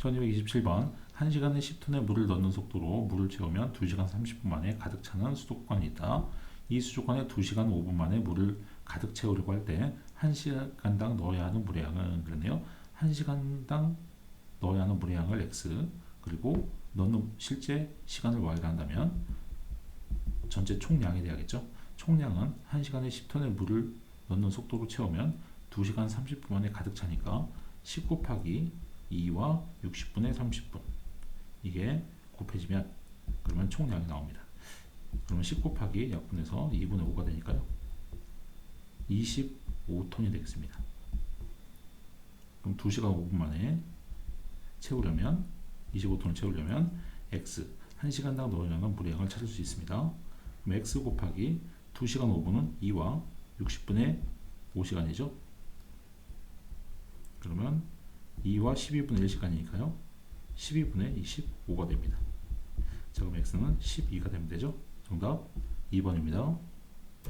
1227번 1시간에 10톤의 물을 넣는 속도로 물을 채우면 2시간 30분 만에 가득 차는 수도관이 있다. 이 수도관에 2시간 5분 만에 물을 가득 채우려고 할 때 1시간당 넣어야 하는 물의 양은 그러네요. 1시간당 넣어야 하는 물의 양을 x 그리고 넣는 실제 시간을 y라 한다면 전체 총량이 돼야겠죠. 총량은 1시간에 10톤의 물을 넣는 속도로 채우면 2시간 30분 만에 가득 차니까 10 곱하기 2와 60분의 30분 이게 곱해지면 그러면 총량이 나옵니다. 그러면 10 곱하기 약분해서 2분의 5가 되니까요. 25톤이 되겠습니다. 그럼 2시간 5분 만에 채우려면 25톤을 채우려면 x 1시간당 넣어야 하는 물의 양을 찾을 수 있습니다. 그럼 x 곱하기 2시간 5분은 2와 60분의 5시간이죠. 그러면 2와 12분의 1시간이니까요. 12분의 25가 됩니다. 자, 그럼 x는 12가 되면 되죠. 정답 2번입니다.